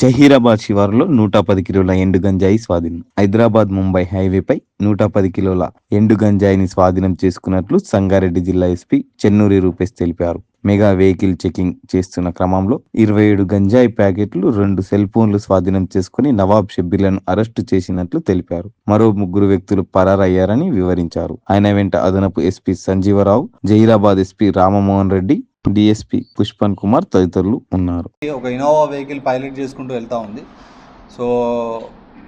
జహీరాబాద్ శివారులో నూట పది కిలోల ఎండు గంజాయి స్వాధీనం. హైదరాబాద్ ముంబై హైవేపై నూట పది కిలోల ఎండు గంజాయిని స్వాధీనం చేసుకున్నట్లు సంగారెడ్డి జిల్లా ఎస్పీ చెన్నూరి రూపేష్ తెలిపారు. మెగా వెహికల్ చెకింగ్ చేస్తున్న క్రమంలో ఇరవై ఏడు గంజాయి ప్యాకెట్లు రెండు సెల్ ఫోన్లు స్వాధీనం చేసుకుని నవాబ్ షబ్బీలను అరెస్టు చేసినట్లు తెలిపారు. మరో ముగ్గురు వ్యక్తులు పరారయ్యారని వివరించారు. ఆయన వెంట అదనపు SP Sanjeevarao Zaheerabad SP Ramamohan Reddy DSP Pushpan Kumar తదితరులు ఉన్నారు. ఒక ఇన్నోవా వెహికల్ పైలట్ చేసుకుంటూ వెళ్తూ ఉంది. సో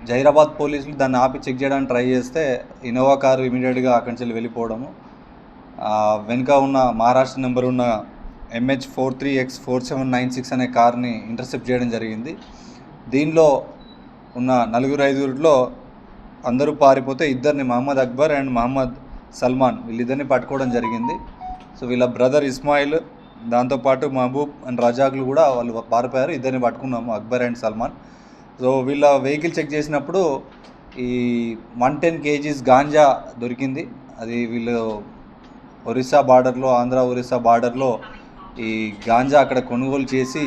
జైరాబాద్ పోలీసులు దాన్ని ఆపి చెక్ చేయడానికి ట్రై చేస్తే ఇన్నోవా కారు ఇమీడియట్గా అక్కడి నుంచి వెళ్ళిపోవడము. వెనుక ఉన్న మహారాష్ట్ర నెంబర్ ఉన్న MH four three X four seven nine six అనే కార్ని ఇంటర్సెప్ట్ చేయడం జరిగింది. దీనిలో ఉన్న నలుగురు ఐదుగురిలో అందరూ పారిపోతే ఇద్దరిని మహమ్మద్ అక్బర్ అండ్ మహమ్మద్ సల్మాన్ వీళ్ళిద్దరిని పట్టుకోవడం జరిగింది. సో వీళ్ళ బ్రదర్ ఇస్మాయిల్ దాంతోపాటు మహబూబ్ అండ్ రజాక్లు కూడా వాళ్ళు పారిపోయారు. ఇద్దరిని పట్టుకున్నాము అక్బర్ అండ్ సల్మాన్. సో వీళ్ళ వెహికల్ చెక్ చేసినప్పుడు ఈ వన్ టెన్ కేజీస్ గాంజా దొరికింది. అది వీళ్ళు ఒరిస్సా బార్డర్లో ఆంధ్ర ఒరిస్సా బార్డర్లో ఈ గాంజా అక్కడ కొనుగోలు చేసి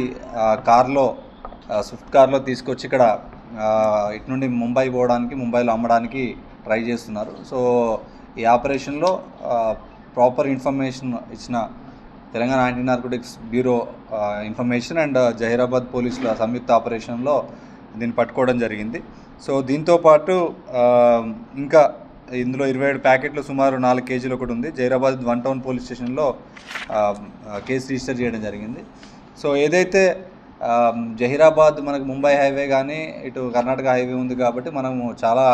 కార్లో స్విఫ్ట్ కార్లో తీసుకొచ్చి ఇక్కడ ఇటు నుండి ముంబై పోవడానికి ముంబైలో అమ్మడానికి ట్రై చేస్తున్నారు. సో ఈ ఆపరేషన్లో ప్రాపర్ ఇన్ఫర్మేషన్ ఇచ్చిన Telangana anti narcotics bureau information and Zaheerabad పోలీసుల సంయుక్త ఆపరేషన్లో దీన్ని పట్టుకోవడం జరిగింది. సో దీంతో పాటు ఇంకా ఇందులో ఇరవై ఏడు ప్యాకెట్లు సుమారు నాలుగు కేజీలు ఒకటి ఉంది. జైరాబాద్ వన్ టౌన్ పోలీస్ స్టేషన్లో కేసు రిజిస్టర్ చేయడం జరిగింది. సో ఏదైతే జహీరాబాద్ మనకు ముంబై హైవే కానీ ఇటు కర్ణాటక హైవే ఉంది కాబట్టి మనము చాలా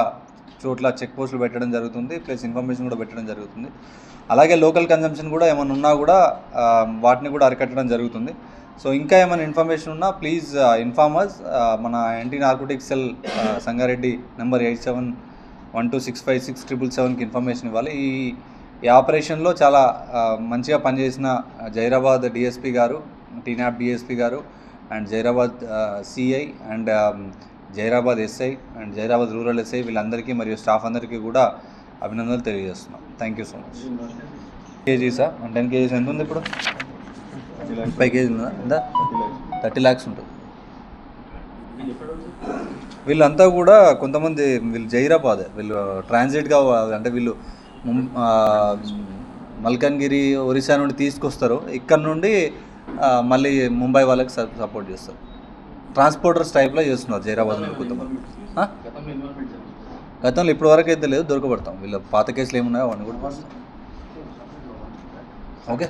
చోట్ల చెక్ పోస్టులు పెట్టడం జరుగుతుంది ప్లస్ ఇన్ఫర్మేషన్ కూడా పెట్టడం జరుగుతుంది. అలాగే లోకల్ కన్జంప్షన్ కూడా ఏమైనా ఉన్నా కూడా వాటిని కూడా అరికట్టడం జరుగుతుంది. సో ఇంకా ఏమైనా ఇన్ఫర్మేషన్ ఉన్నా ప్లీజ్ ఇన్ఫార్మర్స్ మన anti narcotic cell Sangareddy number eight seven one two six five six triple సెవెన్కి ఇన్ఫర్మేషన్ ఇవ్వాలి. ఈ ఈ ఆపరేషన్లో చాలా మంచిగా పనిచేసిన జైరాబాద్ డిఎస్పీ గారు టీనాప్ డిఎస్పీ గారు and Zaheerabad CI and Zaheerabad SI and Zaheerabad rural SI వీళ్ళందరికీ మరియు స్టాఫ్ అందరికీ కూడా అభినందనలు తెలియజేస్తున్నాం. థ్యాంక్ యూ సో మచ్ కేజీసా వన్ టెన్ కేజీస్ ఎంత ఉంది ఇప్పుడు? ముప్పై కేజీ ఉందా? ఎంత? థర్టీ ల్యాక్స్ ఉంటుంది. వీళ్ళంతా కూడా కొంతమంది వీళ్ళు జైరాబాద్. వీళ్ళు ట్రాన్సిట్గా అంటే వీళ్ళు మల్కాన్గిరి మల్కన్గిరి ఒరిస్సా నుండి తీసుకొస్తారు. ఇక్కడ నుండి మళ్ళీ ముంబై వాళ్ళకి సపోర్ట్ చేస్తారు. ట్రాన్స్పోర్టర్స్ టైప్లో చేస్తున్నారు జైరాబాద్ నుండి కొంతమంది గతంలో ఇప్పటి వరకు అయితే లేదు దొరకబడతాం. వీళ్ళ పాత కేసులు ఏమున్నాయో అవన్నీ కూడా ఓకే?